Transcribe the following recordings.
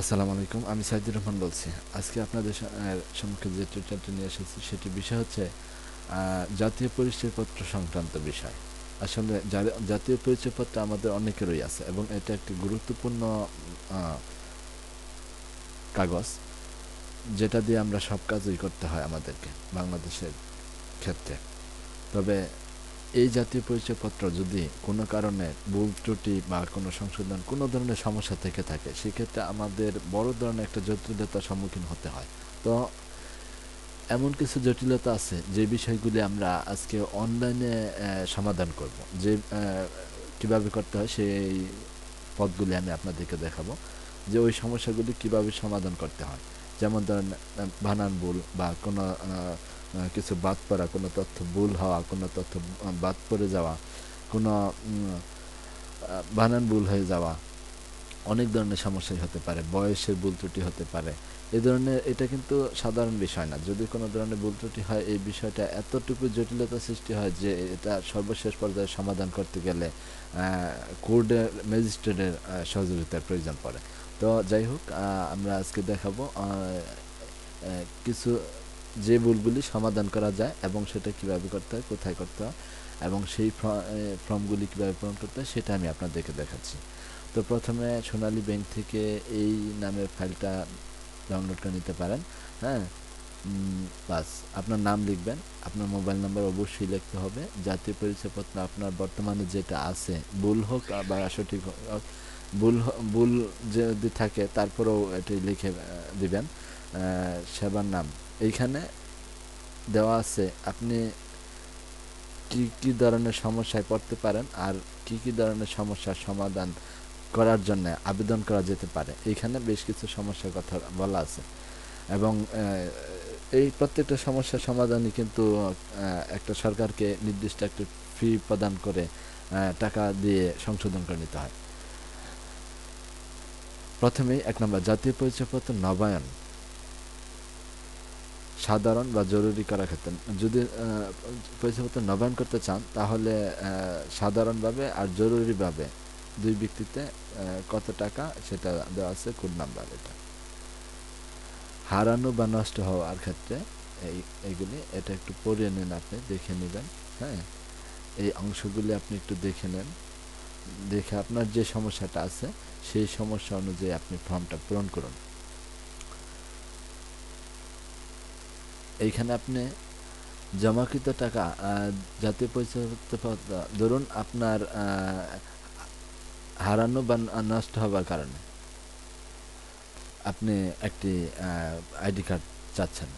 আসসালামু আলাইকুম, আমি সাইদুর রহমান বলছি। আজকে আপনাদের সম্মুখে যে টিউটারটি নিয়ে এসেছি, সেটি বিষয় হচ্ছে জাতীয় পরিচয়পত্র সংক্রান্ত বিষয়। আসলে জাতীয় পরিচয়পত্র আমাদের অনেকেরই আছে এবং এটা একটি গুরুত্বপূর্ণ কাগজ, যেটা দিয়ে আমরা সব কাজই করতে হয় আমাদেরকে, বাংলাদেশের ক্ষেত্রে। তবে এই জাতীয় পরিচয়পত্র যদি কোনো কারণে ভুল ত্রুটি বা কোনো সংশোধন, কোনো ধরনের সমস্যা থেকে থাকে, সেক্ষেত্রে আমাদের বড় ধরনের একটা জটিলতার সম্মুখীন হতে হয়। তো এমন কিছু জটিলতা আছে যে বিষয়গুলি আমরা আজকে অনলাইনে সমাধান করব। যে কীভাবে করতে হয় সেই পথগুলি আমি আপনাদেরকে দেখাবো। যে ওই সমস্যাগুলি কীভাবে সমাধান করতে হয়। যেমন ধরেন বানান ভুল বা কোনো কিছু বাদ পড়া, কোনো তথ্য ভুল হওয়া, কোনো তথ্য বাদ পড়ে যাওয়া, কোনো বানান ভুল হয়ে যাওয়া, অনেক ধরনের সমস্যাই হতে পারে, বয়সের ভুল ত্রুটি হতে পারে। এই ধরনের, এটা কিন্তু সাধারণ বিষয় না। যদি কোনো ধরনের ভুল ত্রুটি হয়, এই বিষয়টা এতটুকু জটিলতা সৃষ্টি হয় যে এটা সর্বশেষ পর্যায়ে সমাধান করতে গেলে কোর্টের ম্যাজিস্ট্রেটের সহযোগিতার প্রয়োজন পড়ে। তো যাই হোক আমরা আজকে দেখাবো কিছু যে ভুলগুলি সমাধান করা যায় এবং সেটা কীভাবে করতে হয়, কোথায় করতে হয় এবং সেই ফর্মগুলি কীভাবে পূরণ করতে হয়, সেটা আমি আপনাদেরকে দেখাচ্ছি। তো প্রথমে সোনালী ব্যাংক থেকে এই নামের ফাইলটা ডাউনলোড করে নিতে পারেন হ্যাঁ? বাস, আপনার নাম লিখবেন, আপনার মোবাইল নাম্বার অবশ্যই লিখতে হবে, জাতীয় পরিচয়পত্র, আপনার বর্তমানে যেটা আছে, ভুল হোক বা সঠিক হোক, ভুল ভুল যদি থাকে তারপরেও এটি লিখে দিবেন সেবার নাম। এইখানে দেওয়া আছে, আপনি কি কি ধরনের সমস্যায় পড়তে পারেন আর কি কি ধরনের সমস্যার সমাধান করার জন্য আবেদন করা যেতে পারে। এইখানে বেশ কিছু সমস্যার কথা বলা আছে এবং এই প্রত্যেকটা সমস্যার সমাধানই কিন্তু একটা সরকারকে নির্দিষ্ট একটা ফি প্রদান করে টাকা দিয়ে সংশোধন করে নিতে হয়। প্রথমেই এক নম্বর, জাতীয় পরিচয়পত্র নবায়ন। সাধারণ বা জরুরি করার ক্ষেত্রে। যদি পরিচয়পত্র নবায়ন করতে চান, তাহলে সাধারণভাবে আর জরুরিভাবে দুই ব্যক্তিতে কত টাকা সেটা দেওয়া আছে, কোড নাম্বার এটা। হারানো বা নষ্ট হওয়ার ক্ষেত্রে এই, এইগুলি, এটা একটু পড়িয়ে নেন আপনি, দেখে নেবেন হ্যাঁ? এই অংশগুলি আপনি একটু দেখে নেন। দেখে আপনার যে সমস্যাটা আছে, সেই সমস্যা অনুযায়ী আপনি ফর্মটা পূরণ করুন। এইখানে আপনি জমাকৃত টাকা জাতীয় পরিচয়পত্র, ধরুন আপনার হারানো বা নষ্ট হবার কারণে আপনি একটি আইডি কার্ড চাচ্ছেন।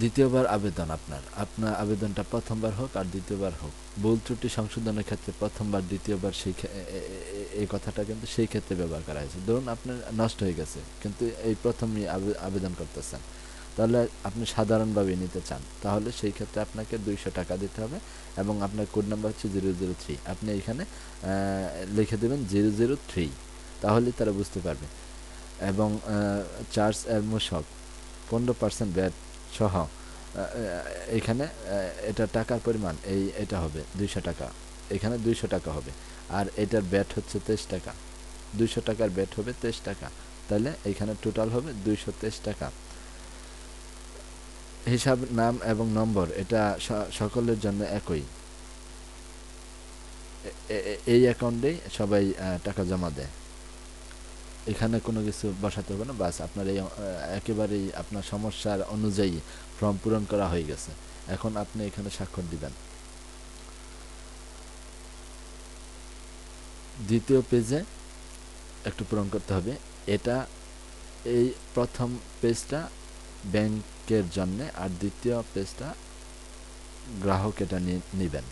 দ্বিতীয়বার আবেদন আপনার। আপনার আবেদনটা প্রথমবার হোক আর দ্বিতীয়বার হোক। ভুল ত্রুটি সংশোধনের ক্ষেত্রে প্রথমবার, দ্বিতীয়বার সেই এই কথাটা কিন্তু সেই ক্ষেত্রে ব্যবহার করা হয়েছে। ধরুন আপনার নষ্ট হয়ে গেছে, কিন্তু এই প্রথমই আবেদন করতেছেন। তাহলে আপনি সাধারণভাবে নিতে চান। তাহলে সেই ক্ষেত্রে আপনাকে দুইশো টাকা দিতে হবে এবং আপনার code number zero zero three three. আপনি এখানে লিখে দেবেন জিরো জিরো থ্রি। তাহলে তারা বুঝতে পারবে। এবং চার্জ মূসক পনেরো পার্সেন্ট ব্যাট সহ এখানে এটা টাকার পরিমাণ, এই, এটা হবে দুইশো টাকা। এখানে দুইশো টাকা হবে। আর এটার ব্যাট হচ্ছে তেইশ টাকা। দুইশো টাকার ব্যাট হবে তেইশ টাকা। তাহলে এখানে টোটাল হবে দুইশো তেইশ টাকা। হিসাব, নাম এবং নম্বর, এটা সকলের জন্য একই। এই অ্যাকাউন্টেই সবাই টাকা জমা দেয়। এখানে কোনো কিছু বসাতে হবে না, বাস আপনার এই একেবারেই আপনার সমস্যার অনুযায়ী ফর্ম পূরণ করা হয়ে গেছে। এখন আপনি এখানে স্বাক্ষর দিবেন। দ্বিতীয় পেজে একটু পূরণ করতে হবে। এটা, এই প্রথম পেজটা ব্যাংকের জন্য আর দ্বিতীয় পেজটা গ্রাহক এটা নেবেন।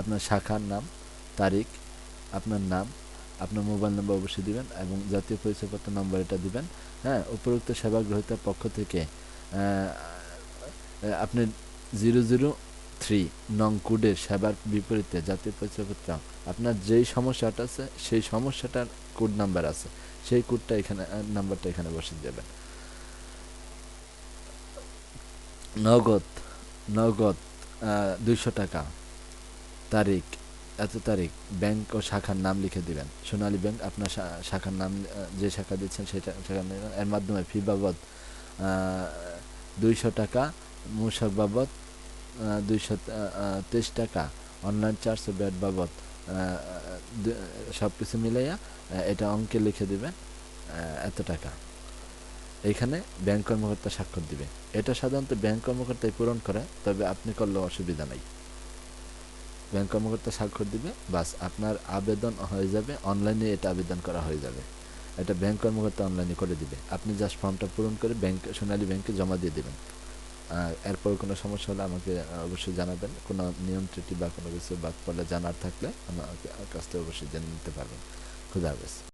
আপনার শাখার নাম, তারিখ, আপনার নাম, আপনার মোবাইল নাম্বার অবশ্যই দিবেন এবং জাতীয় পরিচয়পত্র নম্বর এটা দিবেন। হ্যাঁ উপরোক্ত সেবা গ্রহীতার পক্ষ থেকে আপনি জিরো জিরো থ্রি নং কোডের সেবার বিপরীতে জাতীয় পরিচয়পত্র, আপনার যেই সমস্যাটা আছে, সেই সমস্যাটার কোড নাম্বার আছে। সেই কোডটা এখানে নাম্বারটা এখানে বসিয়ে দেবেন। নগদ নগদ দুইশো টাকা। তারিখ, এত তারিখ, ব্যাংক ও শাখার নাম লিখে দিবেন। সোনালী ব্যাংক, আপনার শাখার নাম যে শাখা দিচ্ছেন সেটা এর মাধ্যমে ফি বাবদ দুইশো টাকা, মূসক বাবদ দুইশো তেইশ টাকা। অনলাইন চার্জ ও ব্যাট বাবদ সব কিছু মিলাইয়া এটা অঙ্কে লিখে দিবেন এত টাকা। এইখানে ব্যাংক কর্মকর্তা স্বাক্ষর দিবে। এটা সাধারণত ব্যাংক কর্মকর্তাই পূরণ করে, তবে আপনি করলেও অসুবিধা নাই। ব্যাংক কর্মকর্তা স্বাক্ষর দিবে, বাস আপনার আবেদন হয়ে যাবে, অনলাইনে এটা আবেদন করা হয়ে যাবে। এটা ব্যাংক কর্মকর্তা অনলাইনে করে দিবে। আপনি জাস্ট ফর্মটা পূরণ করে ব্যাংক, সোনালী ব্যাংকে জমা দিয়ে দেবেন। এরপর কোনো সমস্যা হলে আমাকে অবশ্যই জানাবেন। কোনো নিয়ম ত্রুটি বা কোনো কিছু বাদ পড়লে জানার থাকলে আমার কাছ থেকে অবশ্যই জেনে নিতে পারবেন। খুদা হাফেজ।